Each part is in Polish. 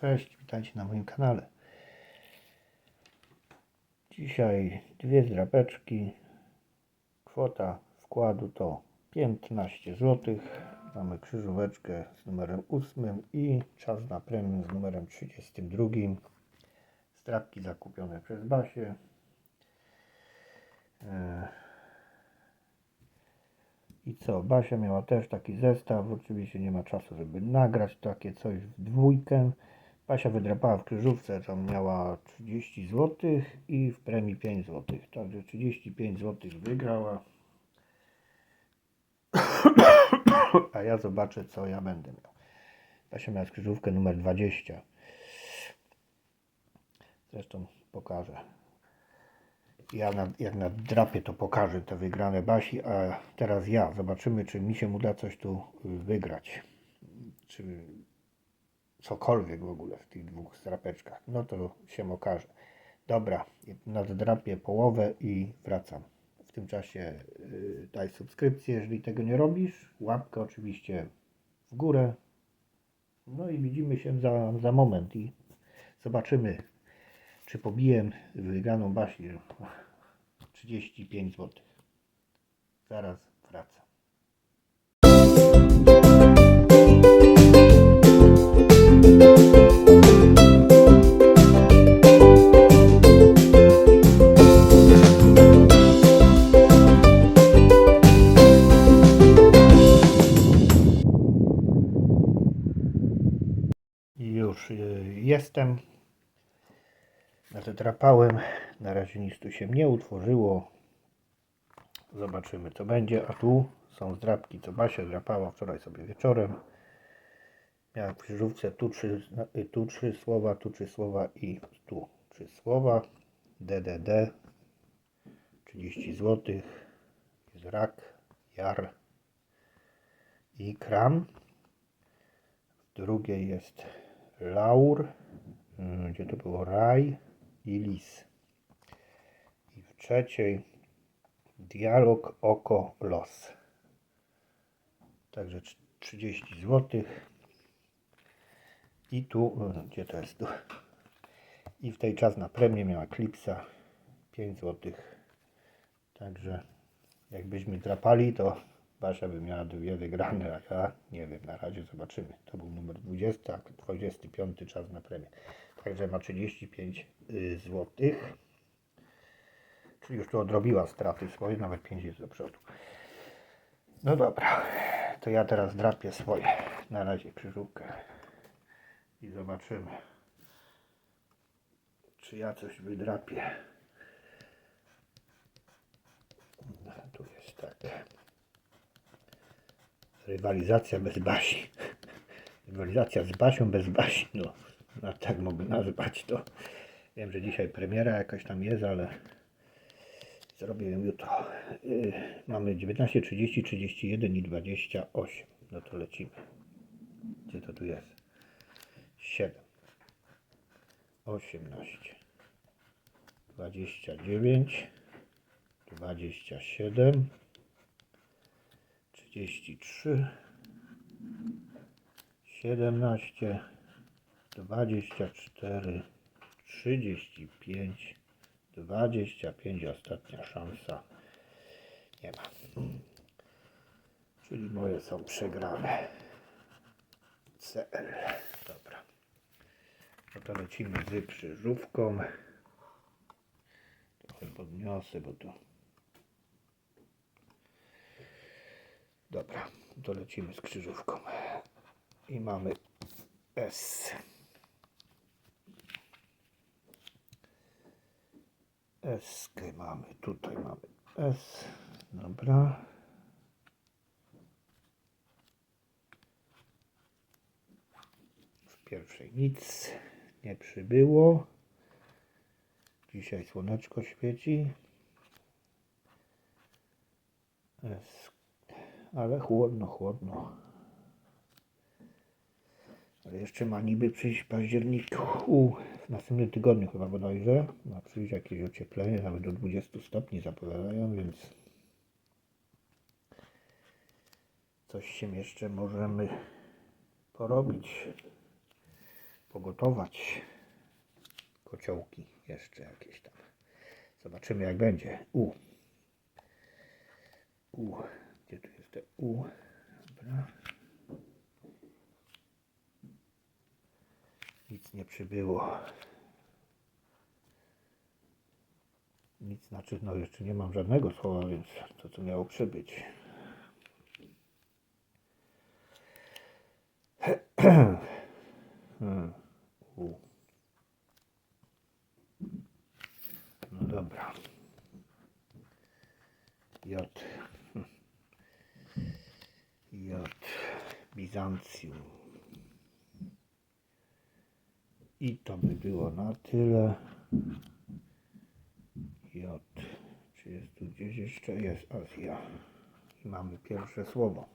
Cześć, witajcie na moim kanale. Dzisiaj dwie zdrapeczki. Kwota wkładu to 15 zł. Mamy krzyżóweczkę z numerem 8 i czas na premium z numerem 32. Strapki zakupione przez Basię. E, I co? Basia miała też taki zestaw. Oczywiście nie ma czasu, żeby nagrać takie coś w dwójkę. Basia wydrapała w krzyżówce, tam miała 30 zł i w premii 5 zł. Także 35 zł wygrała. A ja zobaczę, co ja będę miał. Basia miała skrzyżówkę numer 20. Zresztą pokażę. Ja na, jak nadrapię, to pokażę te wygrane Basi, a teraz ja. Zobaczymy, czy mi się uda coś tu wygrać. Czy cokolwiek w ogóle w tych dwóch strapeczkach. No to się okaże. Dobra, naddrapię połowę i wracam. W tym czasie y, daj subskrypcję, jeżeli tego nie robisz. Łapkę oczywiście w górę. No i widzimy się za, za moment i zobaczymy, czy pobiję wygraną Basi 35 zł. Zaraz wracam. Zadrapałem. Na razie nic tu się nie utworzyło. Zobaczymy co będzie. A tu są zdrapki, co Basia drapała wczoraj sobie wieczorem. Miała w krzyżówce tu trzy, tu trzy słowa, tu trzy słowa i tu trzy słowa. DDD 30 zł. Jest rak, jar i kram. W drugiej jest laur. y, Gdzie to było? Raj i lis. I w trzeciej dialog oko los. Także trz- 30 zł. I tu, gdzie to jest tu? I w tej czas na premię miała klipsa 5 zł. Także jakbyśmy drapali, to Basia by miała dwie wygrane, a ja nie wiem, na razie zobaczymy. To był numer 20, a 25 czas na premię. Także ma 35 y, zł. Czyli już tu odrobiła straty swoje, nawet 5 jest do przodu. No dobra, to ja teraz drapię swoje. Na razie krzyżówkę i zobaczymy, czy ja coś wydrapię. No, Tu jest tak. Rywalizacja bez Basi. Rywalizacja z Basią bez Basi. No, no tak mogę nazwać to. Wiem, że dzisiaj premiera jakaś tam jest, ale zrobię ją jutro. Yy, mamy 19, 30, 31 i 28. No to lecimy. Gdzie to tu jest? 7, 18, 29, 27, 33, 17, 24, 35, 25, ostatnia szansa. Nie ma. Czyli moje są przegrane. CL. Dobra. No to lecimy z krzyżówką. Trochę podniosę, bo to Dobra, to lecimy z krzyżówką. I mamy S. S mamy, tutaj mamy S. Dobra. W pierwszej nic nie przybyło. Dzisiaj słoneczko świeci. S ale chłodno, chłodno. Jeszcze ma niby przyjść w październiku, w następnym tygodniu chyba bodajże. Ma przyjść jakieś ocieplenie, nawet do 20 stopni zapowiadają, więc coś się jeszcze możemy porobić. pogotować. Kociołki jeszcze jakieś tam. Zobaczymy jak będzie. U. U. Gdzie tu jest te U? Dobra. Nic nie przybyło. Nic znaczy, no jeszcze nie mam żadnego słowa, więc to co miało przybyć. Hmm. No dobra. J. Hm. J. Bizancjum. I to by było na tyle. J. Czy jest tu gdzieś jeszcze? Jest Azja. I mamy pierwsze słowo.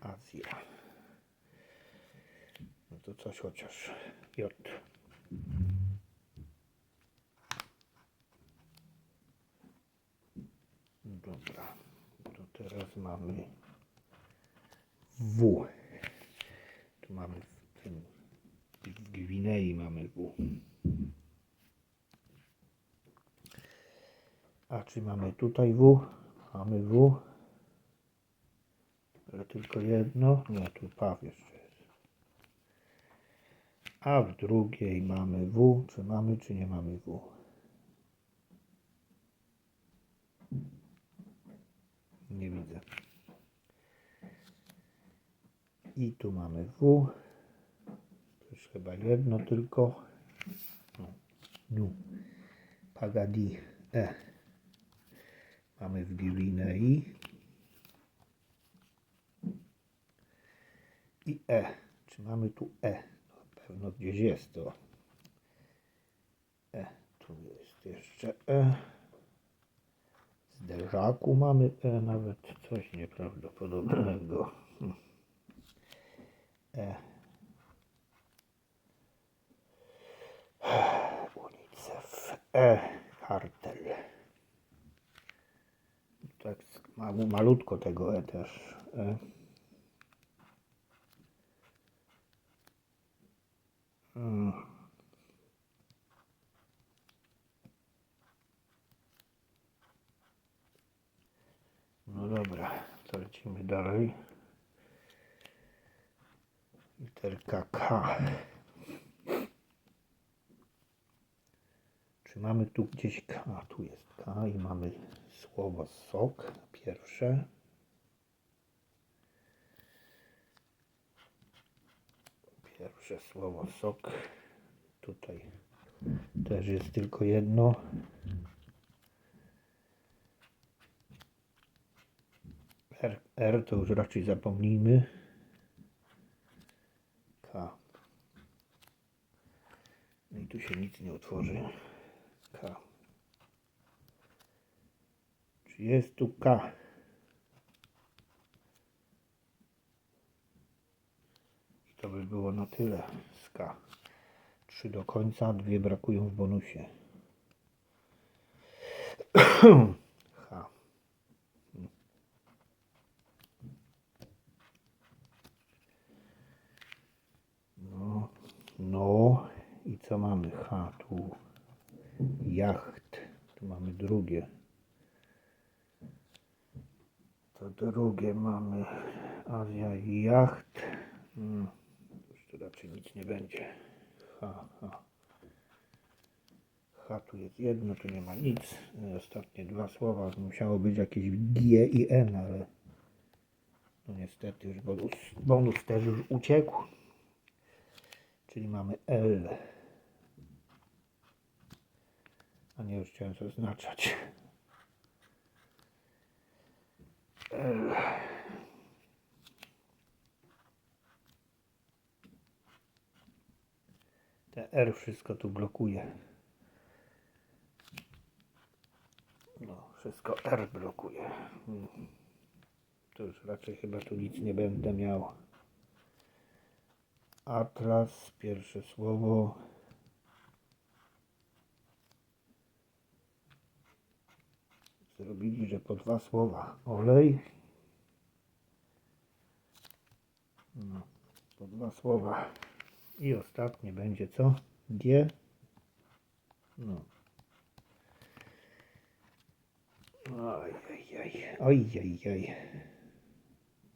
Azja. No to coś chociaż. J. Dobra. To teraz mamy W. Tu mamy Gwinei mamy W. A czy mamy tutaj W? Mamy W. Ale tylko jedno. Nie, tu paw jeszcze jest. A w drugiej mamy W. Czy mamy, czy nie mamy W? Nie widzę. I tu mamy W. Chyba jedno tylko. No. Pagadi. E. Mamy w Gwinei. I E. Czy mamy tu E? No, pewno gdzieś jest to. E. Tu jest jeszcze E. Z derzaku mamy E, nawet coś nieprawdopodobnego. E. UNICEF. E. Kartel. Tak ma- malutko tego E też. E. Mm. No dobra, to lecimy dalej. Literka K. Mamy tu gdzieś K? Tu jest K i mamy słowo sok, pierwsze. Pierwsze słowo sok. Tutaj też jest tylko jedno. R, R to już raczej zapomnijmy. K. No i tu się nic nie otworzy. K. Czy jest tu K? I to by było na tyle z K. Trzy do końca, dwie brakują w bonusie. H. No, no i co mamy? H tu jacht. Tu mamy drugie. To drugie mamy Azja i jacht. Hmm. Już tu raczej nic nie będzie. H, H. H tu jest jedno, tu nie ma nic. Ostatnie dwa słowa. Musiało być jakieś G i N, ale no niestety już bonus, bonus też już uciekł. Czyli mamy L. A nie, już chciałem zaznaczać. Te R wszystko tu blokuje. No, wszystko R blokuje. To już raczej chyba tu nic nie będę miał. Atlas, pierwsze słowo. Zrobili, że po dwa słowa. Olej. No, po dwa słowa. I ostatnie będzie co? G. No. Oj, oj, oj, oj, oj, oj.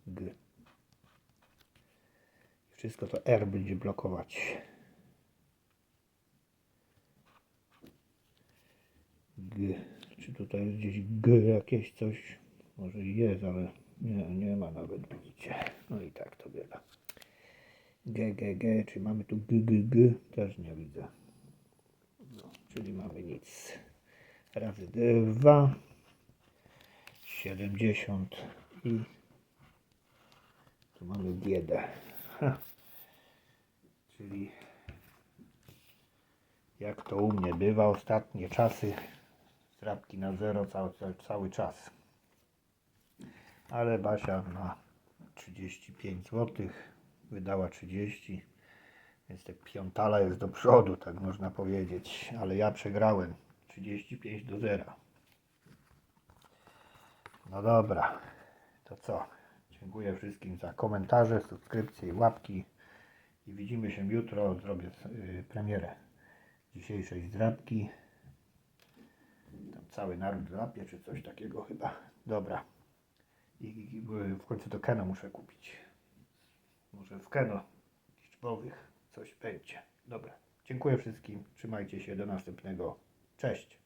G. Wszystko to R będzie blokować. G. Czy tutaj jest gdzieś G jakieś coś? Może jest, ale nie, nie ma nawet, widzicie. No i tak to bywa. G, G, G, czy mamy tu G, G, G? Też nie widzę. No, czyli mamy nic. Razy dwa. 70 i tu mamy biedę. Czyli jak to u mnie bywa ostatnie czasy zdrabki na zero cały, cały, czas. Ale Basia na 35 zł wydała 30 więc tak piątala jest do przodu, tak można powiedzieć. Ale ja przegrałem 35 do 0. No dobra, to co? Dziękuję wszystkim za komentarze, subskrypcje łapki. I widzimy się jutro. Zrobię y, premierę dzisiejszej zdrabki. Naród drapie, czy coś takiego chyba. Dobra. I, w końcu do Keno muszę kupić. Może w Keno liczbowych coś będzie. Dobra. Dziękuję wszystkim. Trzymajcie się. Do następnego. Cześć.